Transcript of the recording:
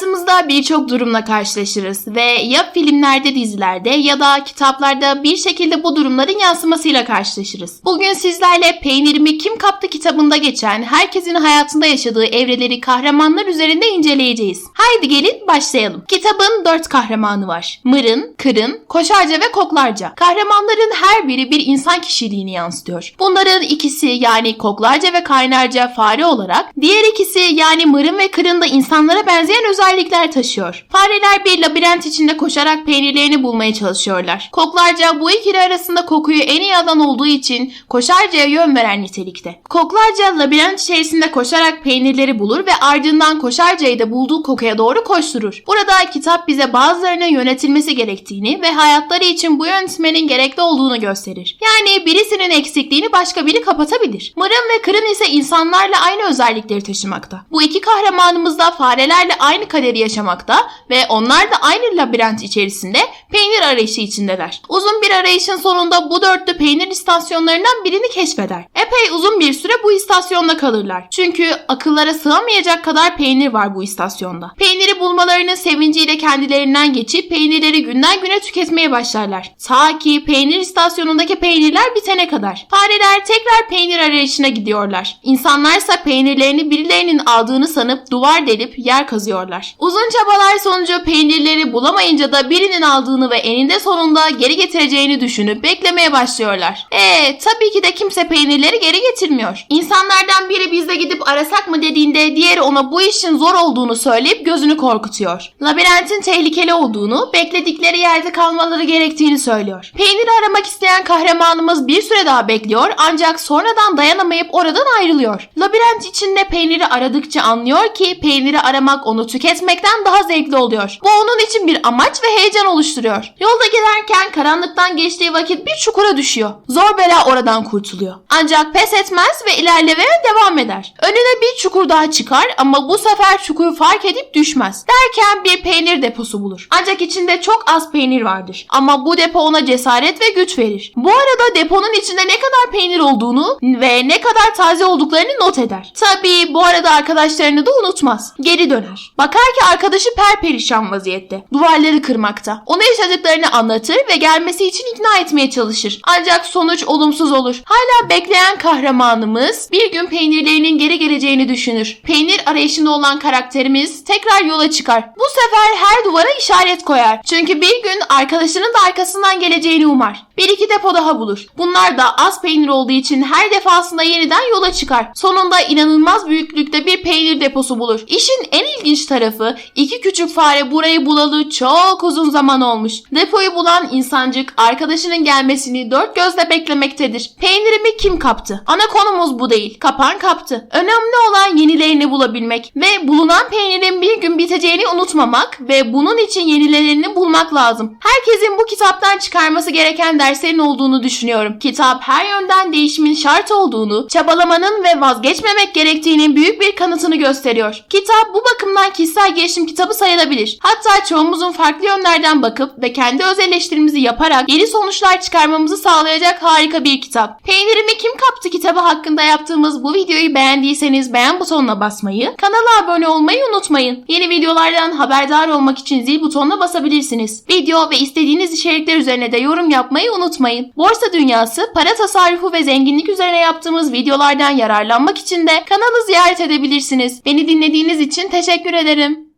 Hayatımızda birçok durumla karşılaşırız ve ya filmlerde, dizilerde ya da kitaplarda bir şekilde bu durumların yansımasıyla karşılaşırız. Bugün sizlerle Peynirimi Kim Kaptı kitabında geçen herkesin hayatında yaşadığı evreleri kahramanlar üzerinde inceleyeceğiz. Haydi gelin başlayalım. Kitabın dört kahramanı var. Mırın, Kırın, Koşarca ve Koklarca. Kahramanların her biri bir insan kişiliğini yansıtıyor. Bunların ikisi yani Koklarca ve Kaynarca fare olarak, diğer ikisi yani Mırın ve Kırın da insanlara benzeyen özellikler taşıyor. Fareler bir labirent içinde koşarak peynirlerini bulmaya çalışıyorlar. Koklarca bu ikili arasında kokuyu en iyi alan olduğu için Koşarca'ya yön veren nitelikte. Koklarca labirent içerisinde koşarak peynirleri bulur ve ardından Koşarca'yı da bulduğu kokuya doğru koşturur. Burada kitap bize bazılarının yönetilmesi gerektiğini ve hayatları için bu yönetmenin gerekli olduğunu gösterir. Yani birisinin eksikliğini başka biri kapatabilir. Mırın ve Kırın ise insanlarla aynı özellikleri taşımakta. Bu iki kahramanımız da farelerle aynı kaderi yaşamakta ve onlar da aynı labirent içerisinde peynir arayışı içindeler. Uzun bir arayışın sonunda bu dörtlü peynir istasyonlarından birini keşfeder. Epey uzun bir süre bu istasyonda kalırlar. Çünkü akıllara sığamayacak kadar peynir var bu istasyonda. Peyniri bulmalarının sevinciyle kendilerinden geçip peynirleri günden güne tüketmeye başlarlar. Ta ki peynir istasyonundaki peynirler bitene kadar. Fareler tekrar peynir arayışına gidiyorlar. İnsanlarsa peynirlerini birilerinin aldığını sanıp duvar delip yer kazıyorlar. Uzun çabalar sonucu peynirleri bulamayınca da birinin aldığını ve eninde sonunda geri getireceğini düşünüp beklemeye başlıyorlar. Eee tabii ki de kimse peynirleri geri getirmiyor. İnsanlardan biri biz de gidip arasak mı dediğinde diğeri ona bu işin zor olduğunu söyleyip gözünü korkutuyor. Labirentin tehlikeli olduğunu, bekledikleri yerde kalmaları gerektiğini söylüyor. Peyniri aramak isteyen kahramanımız bir süre daha bekliyor ancak sonradan dayanamayıp oradan ayrılıyor. Labirent içinde peyniri aradıkça anlıyor ki peyniri aramak onu tüketmekten daha zevkli oluyor. Bu onun için bir amaç ve heyecan oluşturuyor. Yolda giderken karanlıktan geçtiği vakit bir çukura düşüyor. Zor bela oradan kurtuluyor. Ancak pes etmez ve ilerlemeye devam eder. Önüne bir çukur daha çıkar ama bu sefer çukuru fark edip düşmez. Derken bir peynir deposu bulur. Ancak içinde çok az peynir vardır. Ama bu depo ona cesaret ve güç verir. Bu arada deponun içinde ne kadar peynir olduğunu ve ne kadar taze olduklarını not eder. Tabii bu arada arkadaşlarını da unutmaz. Geri döner. Bakar ki arkadaşı perperişan vaziyette. Duvarları kırmakta. Ona yaşadıklarını anlatır ve gelmesi için ikna etmeye çalışır. Ancak sonuç olumsuz olur. Hala bekleyen kahramanımız bir gün peynirlerinin geri geleceğini düşünür. Peynir arayışında olan karakterimiz tekrar yola çıkar. Bu sefer her duvara işaret koyar. Çünkü bir gün arkadaşının da arkasından geleceğini umar. Bir iki depo daha bulur. Bunlar da az peynir olduğu için her defasında yeniden yola çıkar. Sonunda inanılmaz büyüklükte bir peynir deposu bulur. İşin en ilginç tarafı iki küçük fare burayı bulalı çok uzun zaman olmuş. Depoyu bulan insancık arkadaşının gelmesini dört gözle beklemektedir. Peynirimi kim kaptı? Ana konumuz bu değil. Kapan kaptı. Önemli olan yenilerini bulabilmek ve bulunan peynirin bir gün biteceğini unutmamak ve bunun için yenilerini bulmak lazım. Herkesin bu kitaptan çıkarması gereken derslerin olduğunu düşünüyorum. Kitap her yönden değişimin şart olduğunu, çabalamanın ve vazgeçmemek gerektiğinin büyük bir kanıtını gösteriyor. Kitap bu bakımdan kişisel gelişim kitabı sayılabilir. Hatta çoğumuzun farklı yönlerden bakıp ve kendi öz eleştirimizi yaparak yeni sonuçlar çıkarmamızı sağlayacak harika bir kitap. Peynirimi kim kaptı kitabı hakkında yaptığımız bu videoyu beğendiyseniz beğen butonuna basmayı, kanala abone olmayı unutmayın. Yeni videolardan haberdar olmak için zil butonuna basabilirsiniz. Video ve istediğiniz içerikler üzerine de yorum yapmayı unutmayın. Borsa dünyası, para tasarrufu ve zenginlik üzerine yaptığımız videolardan yararlanmak için de kanalı ziyaret edebilirsiniz. Beni dinlediğiniz için teşekkür ederim.